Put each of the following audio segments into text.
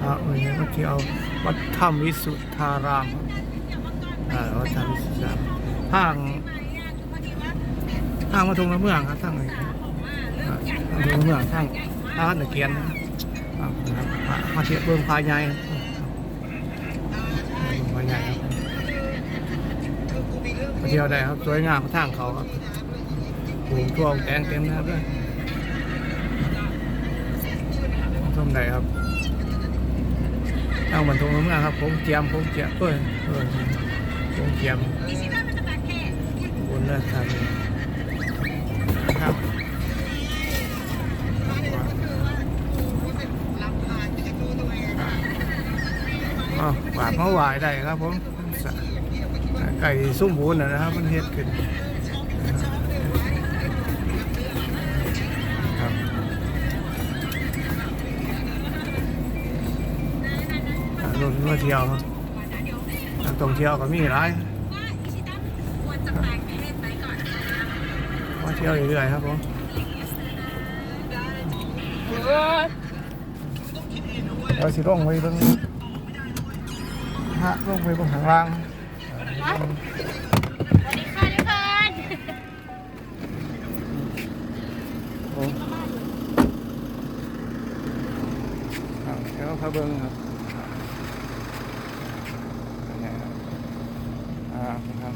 พระองค์นี้ก็ที่เอาวัดถ้ำวิสุทธารามวัดถ้ำวิสุทธารามห้างห้างมาทงน้ำเมืองครับทางไหนอ่ามาทงน้ำเมืองทางทางตะเกียนนะครับอ่ามาเทียบเบิ่งพายใหญ่พายใหญ่ครับมาเที่ยวได้ครับสวยงามทางเขาครับปลูกทั่วแกงเต็มนะครับด้วยชมได้ครับ เอามันตรงนั้นะครับผมเจียมผมเจียมเอ้ยเอ้ยผมเจียมบนนั้นครับครับอ๋อบาดมาหวายได้ครับผมไก่ซุ้มบูนนะนะครับมันเฮ็ดขึ้น มาเที่ยวครับนักท่องเที่ยวก็มีหลายมาเที่ยวเรื่อยๆครับผมเราสิลงไปเบิ่งฮะลงไปเบิ่งข้างล่างสวัสดีค่ะทุกคนโอ้อ่าเดี๋ยวพาเบิ่งครับเนี่ยครับอ่าครับครับ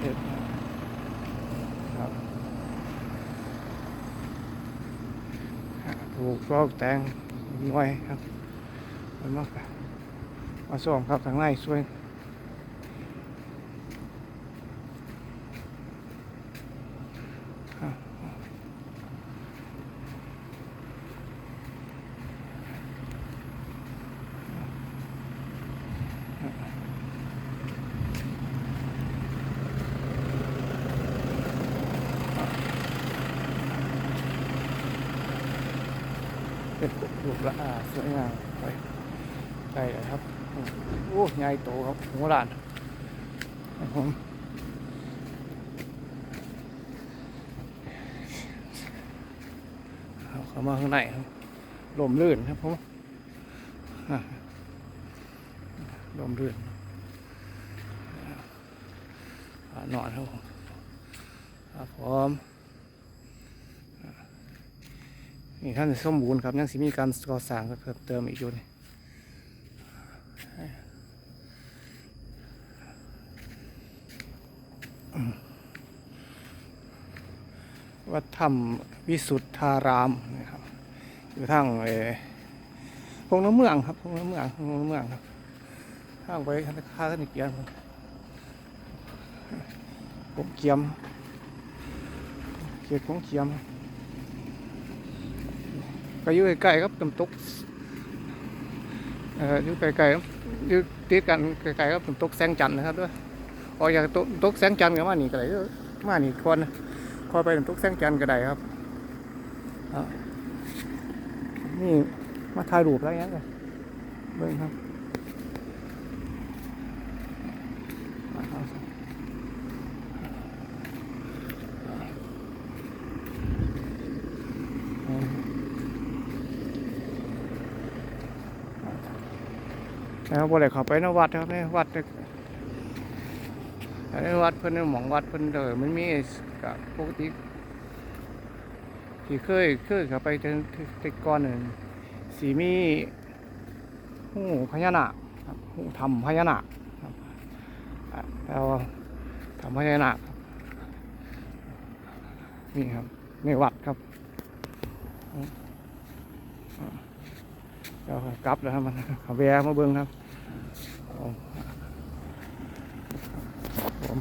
เด็ดครับถูกฟอกแต่งหน่อยครับมันมากมาส่งครับทางในช่วย เป็นรูปละอาสวยงามไปใกล้เลยครับโอ้ใหญ่โตครับหัวหลานครับผมเข้ามาข้างในครับลมลื่นครับผมลมลื่นนอนครับผมครับผม นี่ท่านสมบูรณ์ครับยังสิมีการก่อสร้างเพิ่มเติมอีกอยู่นี่วัดถ้ำวิสุทธารามนะครับอยู่ทางเอพงน้ำเมืองครับพงน้ำเมืองพงน้ำเมืองครับทางไปทางข้าท่านเกียรผมเกียมเกียรของเกียม ก็อยู่ใกล้ๆครับน้ำตกเอ่ออยู่ใกล้ๆครับอยู่ติดกันใกล้ๆครับน้ำตกแสงจันทร์นะครับด้วยออกจากน้ำตกแสงจันทร์ก็มานี่ก็ได้เด้อมานี่ก่อนคอยไปน้ำตกแสงจันทร์ก็ได้ครับนี่มาถ่ายรูปแล้วยังไงเบิ่งครับมาเอาสิอืมนะครับบ่ได้เข้าไปในวัดครับในวัดในวัดเพิ่นในหมองวัดเพิ่นเด้อมันมีกับปกติที่เคยเคยเข้าไปแต่แต่ก่อนนั่นสีมีหูพญานาคครับหูทำพญานาคครับแล้วทำพญานาคครับนี่ครับในวัดครับอืมอะ เดี๋ยวกลับแล้วครับมันขับแวมาเบิ้งครับผม